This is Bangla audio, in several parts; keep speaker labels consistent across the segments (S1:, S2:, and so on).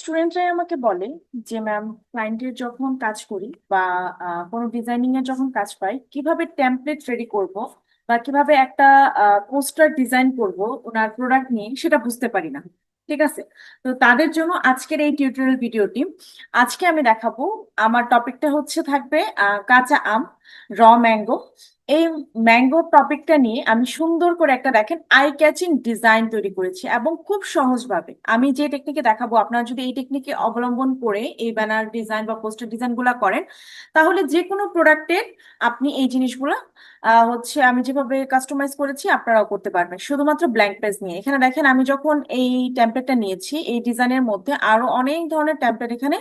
S1: স্টুডেন্টরাই আমাকে বলে যে ম্যাম ক্লায়েন্টের যখন কাজ করি বা কোনো ডিজাইনিং এর যখন কাজ পাই, কীভাবে টেমপ্লেট রেডি করব বা কীভাবে একটা পোস্টার ডিজাইন করব, ওনার প্রোডাক্ট নিয়ে, সেটা বুঝতে পারি না। ঠিক আছে? তো তাদের জন্য আজকের এই টিউটোরিয়াল ভিডিওটি আজকে আমি দেখাবো। আমার টপিকটা হচ্ছে থাকবে কাঁচা আম র ম্যাঙ্গো এই ম্যাঙ্গো টপিকটা নিয়ে আমি সুন্দর করে একটা দেখেন আই ক্যাচিং ডিজাইন তৈরি করেছি এবং খুব সহজভাবে। আমি যে টেকনিকে দেখাবো, আপনারা যদি এই টেকনিকে অবলম্বন করে এই ব্যানার ডিজাইন বা পোস্টার ডিজাইনগুলা করেন, তাহলে যে কোনো প্রোডাক্টের আপনি এই জিনিসগুলো হচ্ছে আমি যেভাবে কাস্টমাইজ করেছি, আপনারাও করতে পারবেন। শুধুমাত্র ব্ল্যাঙ্ক পেজ নিয়ে। এখানে দেখেন আমি যখন এই টেমপ্লেটটা নিয়েছি, এই ডিজাইনের মধ্যে আরও অনেক ধরনের টেমপ্লেট এখানে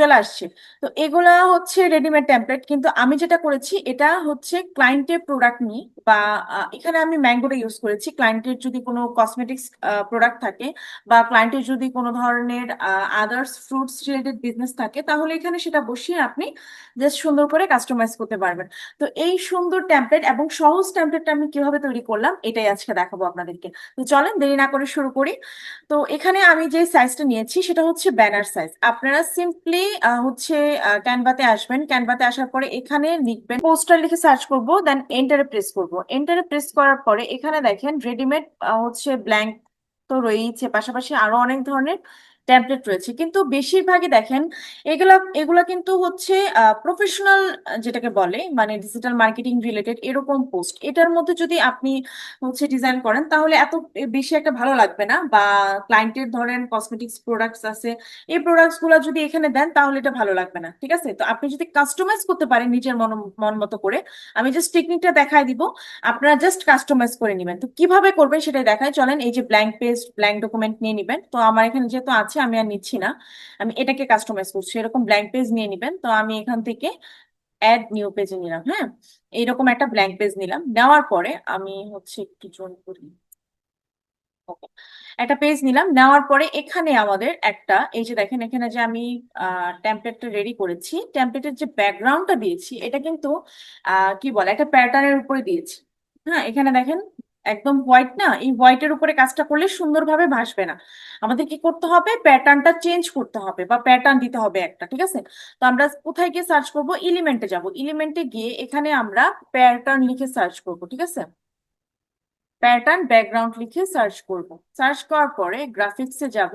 S1: চলে আসছে। তো এগুলা হচ্ছে রেডিমেড টেমপ্লেট কিন্তু আমি যেটা করেছি, এটা হচ্ছে ক্লায়েন্টের প্রোডাক্ট নিয়ে বা এখানে আমি ম্যাঙ্গোটা ইউজ করেছি। ক্লায়েন্টের যদি কোনো কসমেটিক্স প্রোডাক্ট থাকে বা ক্লায়েন্টের যদি কোনো ধরনের আদার্স ফ্রুটস রিলেটেড বিজনেস থাকে, তাহলে এখানে সেটা বসিয়ে আপনি জাস্ট সুন্দর করে কাস্টমাইজ করতে পারবেন। তো এই সুন্দর টেমপ্লেট এবং সহজ টেমপ্লেটটা আমি কীভাবে তৈরি করলাম, এটাই আজকে দেখাবো আপনাদেরকে। তো চলেন দেরি না করে শুরু করি। তো এখানে আমি যে সাইজটা নিয়েছি, সেটা হচ্ছে ব্যানার সাইজ আপনারা সিম্পলি হচ্ছে ক্যানভাতে আসবেন। ক্যানভাতে আসার পরে এখানে লিখবেন পোস্টার লিখে সার্চ করব দেন এন্টারে প্রেস করব। এন্টারে প্রেস করার পরে এখানে দেখেন রেডিমেড হচ্ছে ব্ল্যাঙ্ক তো রয়েছে পাশাপাশি আরও অনেক ধরনের ট্যাবলেট রয়েছে। কিন্তু বেশিরভাগই দেখেন, এগুলা এগুলা কিন্তু হচ্ছে প্রফেশনাল যেটাকে বলে মানে ডিজিটাল মার্কেটিং রিলেটেড এরকম পোস্ট এটার মধ্যে যদি আপনি হচ্ছে ডিজাইন করেন, তাহলে এত বেশি একটা ভালো লাগবে না। বা ক্লায়েন্টের ধরেন কসমেটিক্স প্রোডাক্টস আছে, এই প্রোডাক্টসগুলো যদি এখানে দেন, তাহলে এটা ভালো লাগবে না, ঠিক আছে? তো আপনি যদি কাস্টমাইজ করতে পারেন নিজের মন মন মতো করে, আমি জাস্ট টেকনিকটা দেখাই দিব, আপনারা জাস্ট কাস্টমাইজ করে নেবেন। তো কীভাবে করবেন সেটাই দেখাই চলেন এই যে ব্ল্যাঙ্ক পেজ ব্ল্যাঙ্ক ডকুমেন্ট নিয়ে নেবেন। তো আমার এখানে যেহেতু আছে আমি আর নিচ্ছি না। আমি এটাকে কাস্টমাইজ করছি, এরকম ব্ল্যাঙ্ক পেজ নিয়ে নেবেন। তো আমি এখান থেকে অ্যাড নিউ পেজে নিলাম হ্যাঁ? এইরকম একটা ব্ল্যাঙ্ক পেজ নিলাম। নেওয়ার পরে আমি হচ্ছে একটু জোন করি। একটা পেজ নিলাম, নেওয়ার পরে এখানে আমাদের একটা, এই যে দেখেন এখানে যে আমি টেমপ্লেটটা রেডি করেছি টেমপ্লেটের যে ব্যাকগ্রাউন্ডটা দিয়েছি, এটা কিন্তু কি বলে? একটা প্যাটার্নের উপরে দিয়েছি। হ্যাঁ এখানে দেখেন একদম হোয়াইট না, এই হোয়াইটের উপরে কাজটা করলে সুন্দরভাবে ভাসবে না। আমাদের কি করতে হবে? প্যাটার্নটা চেঞ্জ করতে হবে বা প্যাটার্ন দিতে হবে একটা, ঠিক আছে? তো আমরা কোথায় গিয়ে সার্চ করব? এলিমেন্টে যাব। এলিমেন্টে গিয়ে এখানে আমরা প্যাটার্ন লিখে সার্চ করব, ঠিক আছে? প্যাটার্ন ব্যাকগ্রাউন্ড লিখে সার্চ করব। সার্চ করার পরে গ্রাফিক্সে যাব।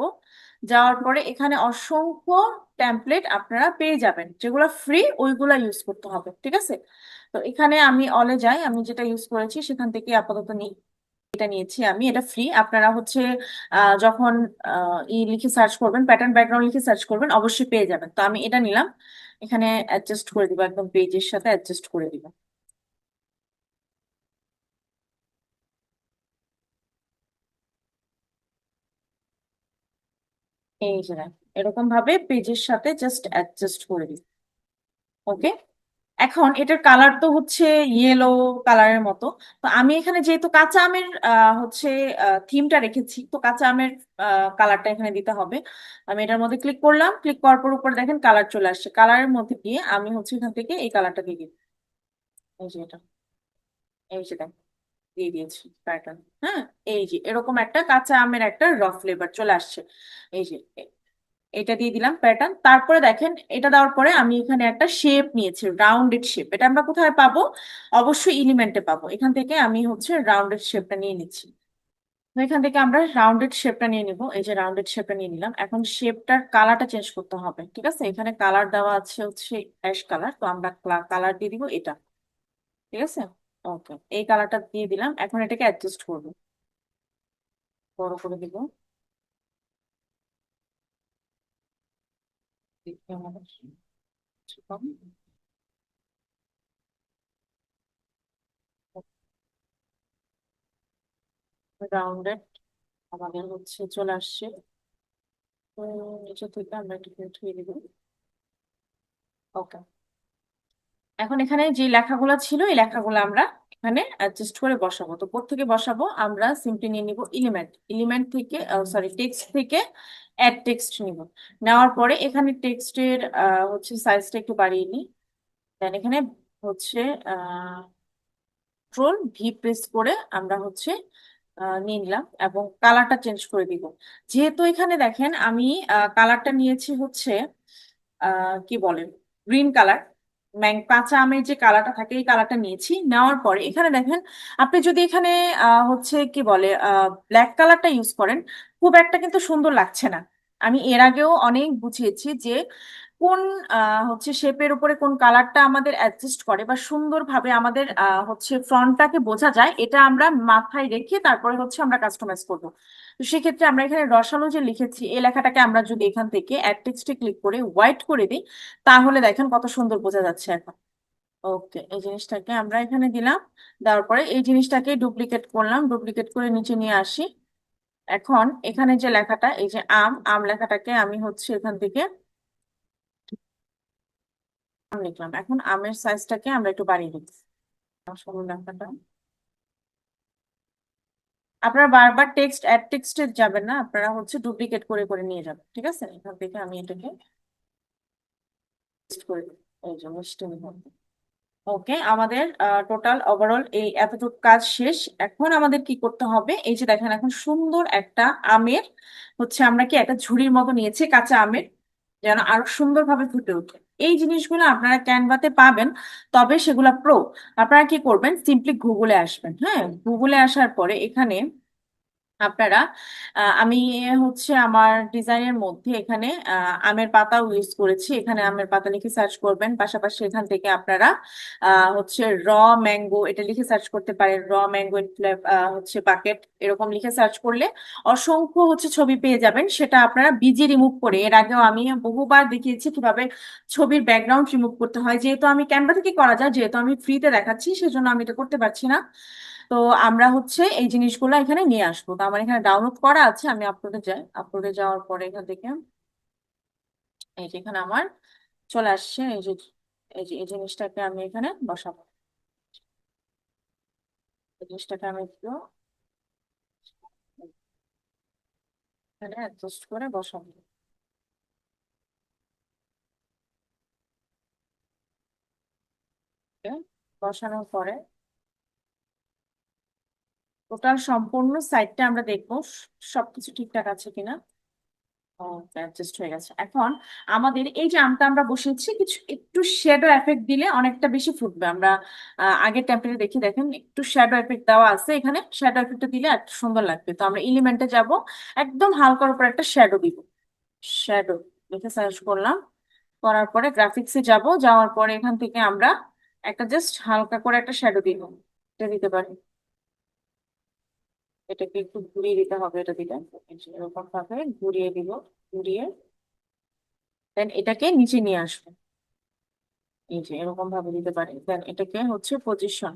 S1: যাওয়ার পরে এখানে অসংখ্য টেমপ্লেট আপনারা পেয়ে যাবেন। যেগুলো ফ্রি ওইগুলা ইউজ করতে হবে, ঠিক আছে? তো এখানে আমি অলে যাই, আমি যেটা ইউজ করেছি সেখান থেকে আপাতত নিই। এটা নিয়েছি আমি, এটা ফ্রি আপনারা হচ্ছে যখন ই লিখে সার্চ করবেন প্যাটার্ন ব্যাকগ্রাউন্ড লিখে সার্চ করবেন, অবশ্যই পেয়ে যাবেন। তো আমি এটা নিলাম, এখানে অ্যাডজাস্ট করে দিব, একদম পেজের সাথে অ্যাডজাস্ট করে দিব। এই যে এরকম ভাবে পেজের সাথে জাস্ট অ্যাডজাস্ট করে দিই। ওকে এখন এটার কালার তো হচ্ছে ইয়েলো কালারের মতো। তো আমি এখানে যেহেতু কাঁচা আমের হচ্ছে থিমটা রেখেছি, তো কাঁচা আমের কালারটা এখানে দিতে হবে। আমি এটার মধ্যে ক্লিক করলাম ক্লিক করার পর উপরে দেখেন কালার চলে আসছে। কালারের মধ্যে গিয়ে আমি হচ্ছে এখান থেকে এই কালারটা দিয়ে দিই। এই যে এটা, এই যে দেখেন, দিয়ে দিয়েছি প্যাটার্ন হ্যাঁ? এই যে এরকম একটা কাঁচা আমের একটা রফ ফ্লেভার চলে আসছে। এই যে এটা দিয়ে দিলাম প্যাটার্ন তারপরে দেখেন, এটা দেওয়ার পরে আমি এখানে একটা শেপ নিয়েছি রাউন্ডেড শেপ এটা আমরা কোথায় পাবো? অবশ্যই এলিমেন্টে পাবো। এখান থেকে আমি হচ্ছে রাউন্ডেড শেপটা নিয়ে নিচ্ছি। এখান থেকে আমরা রাউন্ডেড শেপটা নিয়ে নিব। এই যে রাউন্ডেড শেপটা নিয়ে নিলাম। এখন শেপটার কালারটা চেঞ্জ করতে হবে, ঠিক আছে? এখানে কালার দেওয়া আছে হচ্ছে অ্যাশ কালার তো আমরা কালার দিয়ে দিব এটা, ঠিক আছে? ওকে এই কালারটা দিয়ে দিলাম। এখন এটাকে অ্যাডজাস্ট করব। বড় করে দিব। রাউন্ডেড আমাদের হচ্ছে চলে আসছে। তো নিচে থেকে আমরা একটু উঠিয়ে দিব ওকে এখন এখানে যে লেখাগুলো ছিল, এই লেখাগুলো আমরা এখানে অ্যাডজাস্ট করে বসাবো। তো থেকে বসাবো? আমরা সিম্পলি নিয়ে নিব এলিমেন্ট এলিমেন্ট থেকে সরি টেক্সট থেকে অ্যাড টেক্সট নিব। নেওয়ার পরে এখানে টেক্সটের হচ্ছে সাইজটা একটু বাড়িয়ে নিই। দেন এখানে হচ্ছে কন্ট্রোল ভি প্রেস করে আমরা হচ্ছে নিয়ে নিলাম এবং কালারটা চেঞ্জ করে দিব। যেহেতু এখানে দেখেন আমি কালারটা নিয়েছি হচ্ছে কি বলে গ্রিন কালার ম্যাং কাঁচা আমের যে কালারটা থাকে, এই কালারটা নিয়েছি। নেওয়ার পরে এখানে দেখেন, আপনি যদি এখানে হচ্ছে কি বলে ব্ল্যাক কালারটা ইউজ করেন, খুব একটা কিন্তু সুন্দর লাগছে না। আমি এর আগেও অনেক বুঝিয়েছি যে কোন হচ্ছে শেপের উপরে কোন কালারটা আমাদের অ্যাডজাস্ট করে বা সুন্দরভাবে আমাদের হচ্ছে ফ্রন্টটাকে বোঝা যায়, এটা আমরা মাথায় রেখে তারপরে হচ্ছে আমরা কাস্টমাইজ করব। তো সেক্ষেত্রে আমরা এখানে রসালো যে লিখেছি, এই লেখাটাকে আমরা যদি এখান থেকে অ্যাড টেক্সটে ক্লিক করে হোয়াইট করে দিই, তাহলে দেখেন কত সুন্দর বোঝা যাচ্ছে এখন। ওকে এই জিনিসটাকে আমরা এখানে দিলাম, দেওয়ার পরে এই জিনিসটাকে ডুপ্লিকেট করলাম ডুপ্লিকেট করে নিচে নিয়ে আসি। এখন এখানে যে লেখাটা, এই যে আম আম লেখাটাকে আমি হচ্ছে এখান থেকে লিখলাম। এখন আমের সাইজটাকে আমরা একটু বাড়িয়ে দিচ্ছি লেখাটা আপনারা বারবার টেক্সট অ্যাড টেক্সটে যাবেন না, আপনারা হচ্ছে ডুপ্লিকেট করে করে নিয়ে যাবেন, ঠিক আছে? এখান থেকে আমি এটাকে ওকে আমাদের টোটাল ওভারঅল এই এতটুকু কাজ শেষ। এখন আমাদের কি করতে হবে? এই যে দেখেন, এখন সুন্দর একটা আমের, হচ্ছে আমরা কি একটা ঝুড়ির মতো নিয়েছি, কাঁচা আমের, যেন আরও সুন্দরভাবে ফুটে ওঠে। এই জিনিসগুলো আপনারা ক্যানভাতে পাবেন, তবে সেগুলো প্রো আপনারা কি করবেন? সিম্পলি গুগলে আসবেন। হ্যাঁ গুগলে আসার পরে এখানে আপনারা আমি হচ্ছে আমার ডিজাইনের মধ্যে এখানে আমের পাতাও ইউজ করেছি। এখানে আমের পাতা লিখে সার্চ করবেন। পাশাপাশি এখান থেকে আপনারা হচ্ছে র ম্যাঙ্গো এটা লিখে সার্চ করতে পারেন। র ম্যাঙ্গো হচ্ছে বাকেট এরকম লিখে সার্চ করলে অসংখ্য হচ্ছে ছবি পেয়ে যাবেন। সেটা আপনারা বিজি রিমুভ করে, এর আগেও আমি বহুবার দেখিয়েছি কীভাবে ছবির ব্যাকগ্রাউন্ড রিমুভ করতে হয়। যেহেতু আমি ক্যানভা থেকে করা যায়, যেহেতু আমি ফ্রিতে দেখাচ্ছি, সেজন্য আমি এটা করতে পারছি না। তো আমরা হচ্ছে এই জিনিসগুলো এখানে নিয়ে আসব। তো আমার এখানে ডাউনলোড করা আছে, আমি আপলোডে যাই আপলোডে যাওয়ার পরে এখান থেকে এই যে এখানে আমার চলে আসছে, এই যে এই যে, এই জিনিসটাকে আমি এখানে বসাবো। এই জিনিসটাকে আমি একটু এখানে অ্যাডজাস্ট করে বসাবো। বসানোর পরে টোটাল সম্পূর্ণ সাইটটা আমরা দেখব, সবকিছু ঠিকঠাক আছে কিনা। অ্যাডজাস্ট হয়ে গেছে। এখন আমাদের এই যে আমটা আমরা বসিয়েছি, কিছু একটু শ্যাডো এফেক্ট দিলে অনেকটা বেশি ফুটবে। আমরা আগের টেম্পলেটে দেখি, দেখেন একটু শ্যাডো এফেক্ট দেওয়া আছে এখানে। শ্যাডো এফেক্টটা দিলে একটু সুন্দর লাগবে। তো আমরা এলিমেন্টে যাব, একদম হালকার উপর একটা শ্যাডো দিব। শ্যাডো লিখে সার্চ করলাম। করার পরে গ্রাফিক্সে যাব, যাওয়ার পরে এখান থেকে আমরা একটা জাস্ট হালকা করে একটা শ্যাডো দিব। এটা দিতে পারি। এটাকে একটু ঘুরিয়ে দিতে হবে এটা দিলে এরকম ভাবে ঘুরিয়ে দিব, ঘুরিয়ে। দেন এটাকে নিচে নিয়ে আসব। এই যে এরকম ভাবে দিতে পারি দেন এটাকে হচ্ছে পজিশন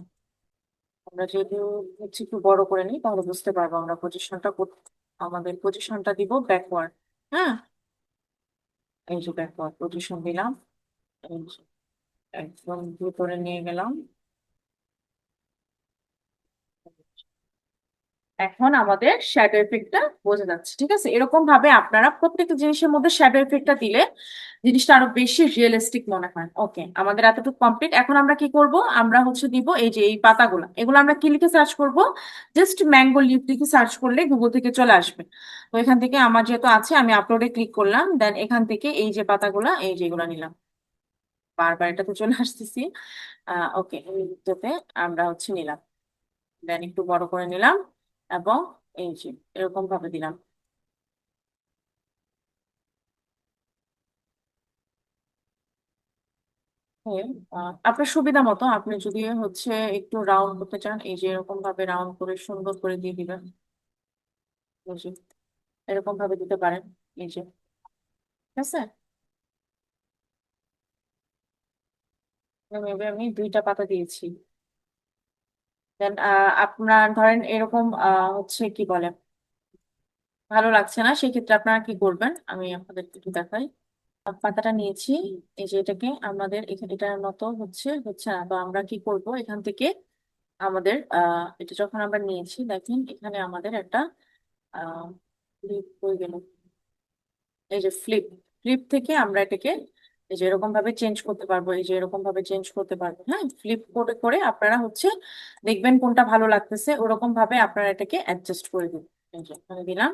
S1: আমরা যদি হচ্ছে একটু বড় করে নিই, তাহলে বুঝতে পারব আমরা পজিশনটা আমাদের পজিশনটা দিব ব্যাকওয়ার্ড হ্যাঁ? এই যে ব্যাকওয়ার্ড পজিশন দিলাম। একদম ভিতরে নিয়ে গেলাম। এখন আমাদের শ্যাডো এফেক্টটা বোঝা যাচ্ছে, ঠিক আছে? এরকম ভাবে আপনারা প্রত্যেকটা জিনিসের মধ্যে শ্যাডো এফেক্টটা দিলে জিনিসটা আরও বেশি রিয়েলিস্টিক মনে হয়। ওকে আমাদের এতটুকু কমপ্লিট এখন আমরা কি করব? আমরা হচ্ছে দিব এই যে এই পাতাগুলো। এগুলো আমরা কি লিখে সার্চ করব? জাস্ট ম্যাঙ্গো লিফ লিখে সার্চ করলে গুগল থেকে চলে আসবে। তো এখান থেকে আমার যেহেতু আছে, আমি আপলোডে ক্লিক করলাম দেন এখান থেকে এই যে পাতাগুলো, এই যেগুলো নিলাম। বারবার এটা এটাতে চলে আসতেছি। ওকে আমরা হচ্ছে নিলাম। দেন একটু বড় করে নিলাম। এবং এই যে এরকম ভাবে দিলাম আপনার সুবিধা মতো আপনি যদি হচ্ছে একটু রাউন্ড করতে চান। এই যে এরকম ভাবে রাউন্ড করে, সুন্দর করে দিয়ে দিবেন এরকম ভাবে দিতে পারেন। এই যে। ঠিক আছে? আমি দুইটা পাতা দিয়েছি। দেন আপনার ধরেন এরকম হচ্ছে কি বলে? ভালো লাগছে না, সেক্ষেত্রে আপনারা কি করবেন? আমি আপনাদের একটু দেখাই। পাতাটা নিয়েছি। এই যে এটাকে আমাদের এখানে এটার মতো হচ্ছে হচ্ছে না তো আমরা কি করব? এখান থেকে আমাদের এটা যখন আমরা নিয়েছি, দেখেন এখানে আমাদের একটা ফ্লিপ হয়ে গেল। এই যে ফ্লিপ ফ্লিপ থেকে আমরা এটাকে এই যে এরকম ভাবে চেঞ্জ করতে পারব, এই যে এরকম ভাবে চেঞ্জ করতে পারব। হ্যাঁ ফ্লিপ করে করে আপনারা হচ্ছে দেখবেন কোনটা ভালো লাগতেছে, ওরকম ভাবে আপনারা এটাকে অ্যাডজাস্ট করে দিন। এই যে এখানে দিলাম।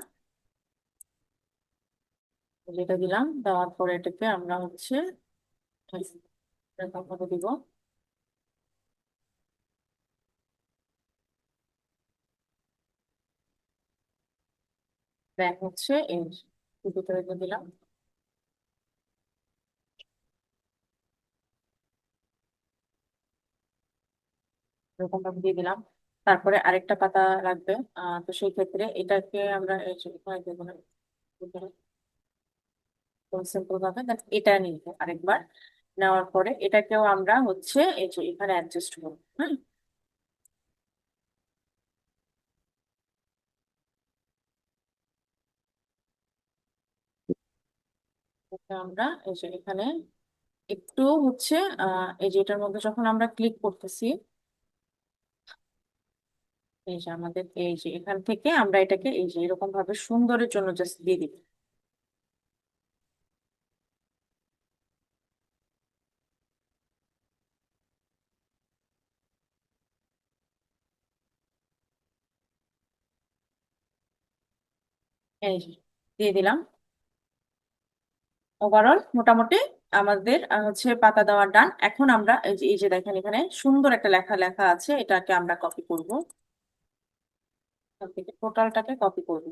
S1: যেটা দিলাম, দেওয়ার পরে এটাকে আমরা হচ্ছে দিব। দেন হচ্ছে এই দিলাম। এরকম ভাবে দিয়ে দিলাম। তারপরে আরেকটা পাতা লাগবে। তো সেই ক্ষেত্রে এটাকে আমরা সিম্পল ভাবে এটা নিব আরেকবার। নেওয়ার পরে এটাকেও আমরা হচ্ছে এই যে এখানে অ্যাডজাস্ট করব হ্যাঁ আমরা এই যে এখানে একটু হচ্ছে আহ এই যে এটার মধ্যে যখন আমরা ক্লিক করতেছি এই যে আমাদের, এই যে এখান থেকে আমরা এটাকে এই যে এরকম ভাবে সুন্দরের জন্য জাস্ট দিয়ে দিব। এই যে দিয়ে দিলাম। ওভারঅল মোটামুটি আমাদের হচ্ছে পাতা দেওয়ার ডান এখন আমরা এই যে এই যে দেখেন এখানে সুন্দর একটা লেখা লেখা আছে। এটাকে আমরা কপি করব। টোটালটাকে কপি করব।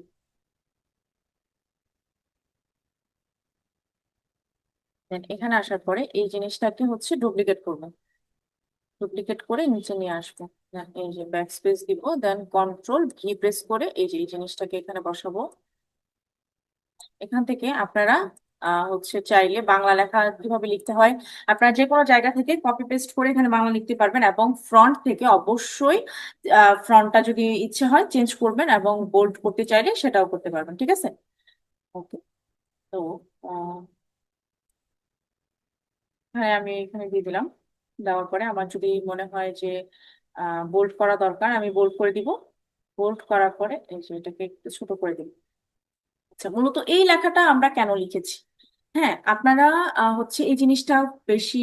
S1: এখানে আসার পরে এই জিনিসটাকে হচ্ছে ডুপ্লিকেট করব। ডুপ্লিকেট করে নিচে নিয়ে আসব। এই যে ব্যাক স্পেস দিব দেন কন্ট্রোল ভি প্রেস করে এই যে এই জিনিসটাকে এখানে বসাবো। এখান থেকে আপনারা হচ্ছে চাইলে বাংলা লেখা কীভাবে লিখতে হয়, আপনারা যে কোনো জায়গা থেকে কপি পেস্ট করে এখানে বাংলা লিখতে পারবেন এবং ফ্রন্ট থেকে অবশ্যই ফ্রন্টটা যদি ইচ্ছে হয় চেঞ্জ করবেন এবং বোল্ড করতে চাইলে সেটাও করতে পারবেন, ঠিক আছে? ওকে তো হ্যাঁ আমি এখানে দিয়ে দিলাম। দেওয়ার পরে আমার যদি মনে হয় যে বোল্ড করা দরকার, আমি বোল্ড করে দিব। বোল্ড করার পরে এটাকে একটু ছোট করে দিব আচ্ছা মূলত এই লেখাটা আমরা কেন লিখেছি? হ্যাঁ আপনারা আহ, হচ্ছে এই জিনিসটা বেশি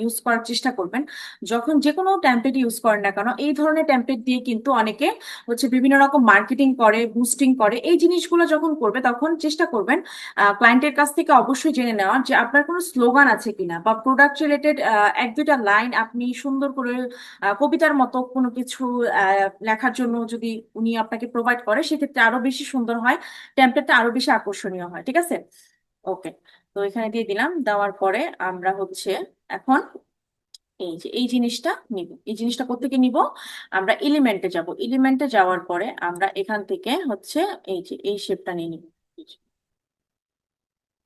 S1: ইউজ করার চেষ্টা করবেন। যখন যে কোনো টেমপ্লেট ইউজ করেন না কেন এই ধরনের টেমপ্লেট দিয়ে কিন্তু অনেকে হচ্ছে বিভিন্ন রকম মার্কেটিং করে বুস্টিং করে এই জিনিসগুলো যখন করবে তখন চেষ্টা করবেন ক্লায়েন্টের কাছ থেকে অবশ্যই জেনে নেওয়ার যে আপনার কোনো স্লোগান আছে কিনা বা প্রোডাক্ট রিলেটেড এক দুইটা লাইন আপনি সুন্দর করে আহ, কবিতার মতো কোনো কিছু আহ, লেখার জন্য যদি উনি আপনাকে প্রোভাইড করে সেক্ষেত্রে আরও বেশি সুন্দর হয় টেমপ্লেটটা আরও বেশি আকর্ষণীয় হয় ঠিক আছে? ওকে তো এখানে দিয়ে দিলাম, দেওয়ার পরে আমরা হচ্ছে এখন এই যে, এই জিনিসটা নিব। এই জিনিসটা কোত্থেকে নিব? আমরা এলিমেন্টে যাব। এলিমেন্টে যাওয়ার পরে আমরা এখান থেকে হচ্ছে এই যে, এই শেপটা নিয়ে নিব।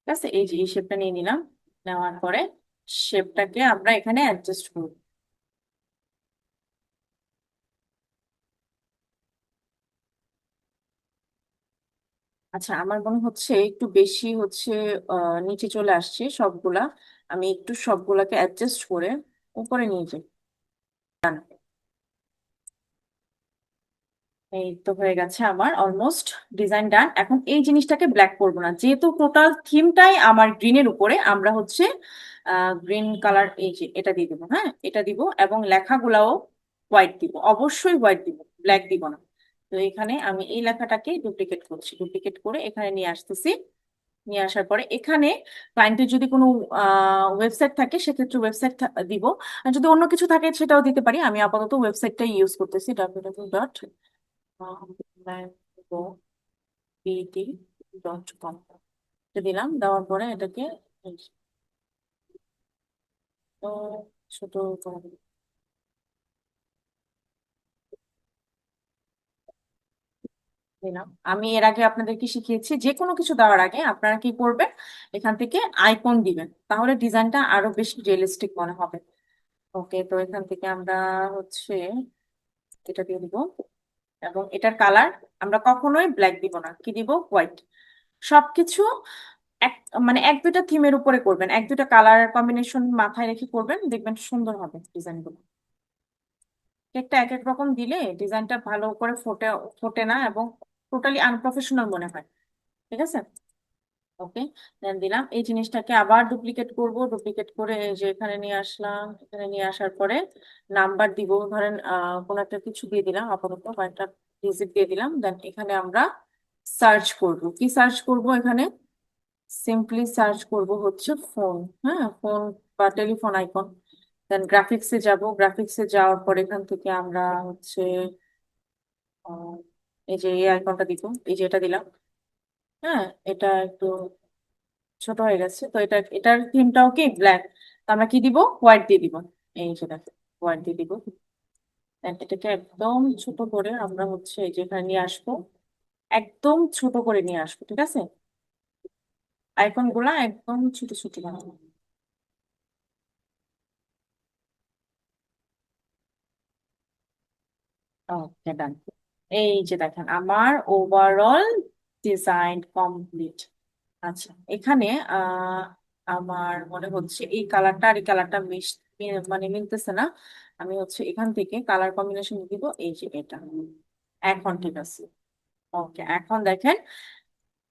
S1: ঠিক আছে? এই যে, এই শেপটা নিয়ে নিলাম। নেওয়ার পরে শেপটাকে আমরা এখানে অ্যাডজাস্ট করব। আচ্ছা আমার মনে হচ্ছে একটু বেশি হচ্ছে আহ নিচে চলে আসছে সবগুলা। আমি একটু সবগুলাকে অ্যাডজাস্ট করে উপরে নিয়ে যাই। এই তো হয়ে গেছে আমার অলমোস্ট ডিজাইন ডান এখন এই জিনিসটাকে ব্ল্যাক করব না। যেহেতু টোটাল থিমটাই আমার গ্রিনের উপরে, আমরা হচ্ছে গ্রিন কালার এই যে, এটা দিয়ে দিব হ্যাঁ? এটা দিব এবং লেখাগুলাও হোয়াইট দিব। অবশ্যই হোয়াইট দিব ব্ল্যাক দিব না। তো এখানে আমি এই লেখাটাকে ডুপ্লিকেট করছি। ডুপ্লিকেট করে এখানে নিয়ে আসতেছি। নিয়ে আসার পরে এখানে ক্লায়েন্টের যদি কোনো ওয়েবসাইট থাকে, সেক্ষেত্রে ওয়েবসাইট দিব। যদি অন্য কিছু থাকে, সেটাও দিতে পারি। আমি আপাতত ওয়েবসাইটটাই ইউজ করতেছি। W dot BD dot com দিলাম, দেওয়ার পরে এটাকে ছোট দিলাম। আমি এর আগে আপনাদেরকে শিখিয়েছি যে কোনো কিছু দেওয়ার আগে আপনারা কি করবেন? এখান থেকে আইকন দিবেন, তাহলে ডিজাইনটা আরও বেশি রিয়েলিস্টিক মনে হবে। ওকে, তো এখান থেকে আমরা হচ্ছে এটা দিয়ে দিব এবং এটার কালার আমরা কখনোই ব্ল্যাক দিব না, কি দিব? হোয়াইট। সবকিছু এক মানে এক দুটা থিমের উপরে করবেন, এক দুটা কালার কম্বিনেশন মাথায় রেখে করবেন, দেখবেন সুন্দর হবে ডিজাইনগুলো একটা এক এক রকম দিলে ডিজাইনটা ভালো করে ফোটে ফোটে না এবং টোটালি আনপ্রফেশনাল মনে হয়, ঠিক আছে? ওকে দেন দিলাম। এই জিনিসটাকে আবার ডুপ্লিকেট করব ডুপ্লিকেট করে যে এখানে নিয়ে আসলাম, এখানে নিয়ে আসার পরে নাম্বার দিব, ধরেন কোনো একটা কিছু দিয়ে দিলাম, আপাতত কয়েকটা ডিজিট দিয়ে দিলাম দেন এখানে আমরা সার্চ করব। কি সার্চ করব এখানে? সিম্পলি সার্চ করব হচ্ছে ফোন হ্যাঁ ফোন বা টেলিফোন আইকন দেন গ্রাফিক্সে যাব গ্রাফিক্সে যাওয়ার পর এখান থেকে আমরা হচ্ছে এই যে এই আইকনটা দিব এই যে এটা দিলাম। হ্যাঁ এটা একটু ছোট হয়ে গেছে, তো এটা, এটার থিমটাও কি? ব্ল্যাক তো আমরা কি দিব? হোয়াইট দিয়ে দিব। এই যে দেখো হোয়াইট দিয়ে দিব। এটাকে একদম ছোট করে আমরা হচ্ছে এই যে এখানে নিয়ে আসব। একদম ছোট করে নিয়ে আসব, ঠিক আছে? আইকনগুলা একদম ছোট ছোট বানাবো ওকে ডান এই যে দেখেন, আমার ওভারঅল ডিজাইন কমপ্লিট আচ্ছা এখানে আমার মনে হচ্ছে এই কালারটা আর এই কালারটা মিশ মানে মিলতেছে না। আমি হচ্ছে এখান থেকে কালার কম্বিনেশন দিব, এই যে এটা। এখন ঠিক আছে। ওকে এখন দেখেন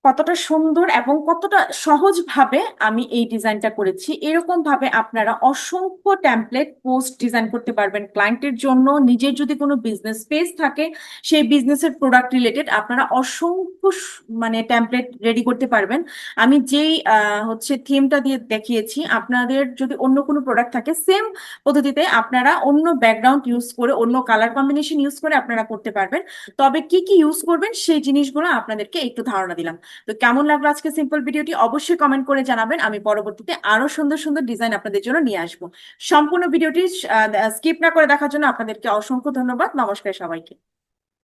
S1: কতটা সুন্দর এবং কতটা সহজভাবে আমি এই ডিজাইনটা করেছি এরকম ভাবে আপনারা অসংখ্য টেমপ্লেট পোস্ট ডিজাইন করতে পারবেন ক্লায়েন্টের জন্য। নিজের যদি কোনো বিজনেস পেজ থাকে, সেই বিজনেসের প্রোডাক্ট রিলেটেড আপনারা অসংখ্য মানে টেমপ্লেট রেডি করতে পারবেন। আমি যেই হচ্ছে থিমটা দিয়ে দেখিয়েছি, আপনাদের যদি অন্য কোনো প্রোডাক্ট থাকে সেম পদ্ধতিতে আপনারা অন্য ব্যাকগ্রাউন্ড ইউজ করে, অন্য কালার কম্বিনেশন ইউজ করে আপনারা করতে পারবেন। তবে কি কি ইউজ করবেন, সেই জিনিসগুলো আপনাদেরকে একটু ধারণা দিলাম। তো কেমন লাগল আজকে সিম্পল ভিডিওটি অবশ্যই কমেন্ট করে জানাবেন। আমি পরবর্তীতে আরও সুন্দর সুন্দর ডিজাইন আপনাদের জন্য নিয়ে আসব। সম্পূর্ণ ভিডিওটি স্কিপ না করে দেখার জন্য আপনাদেরকে অসংখ্য ধন্যবাদ। নমস্কার সবাইকে।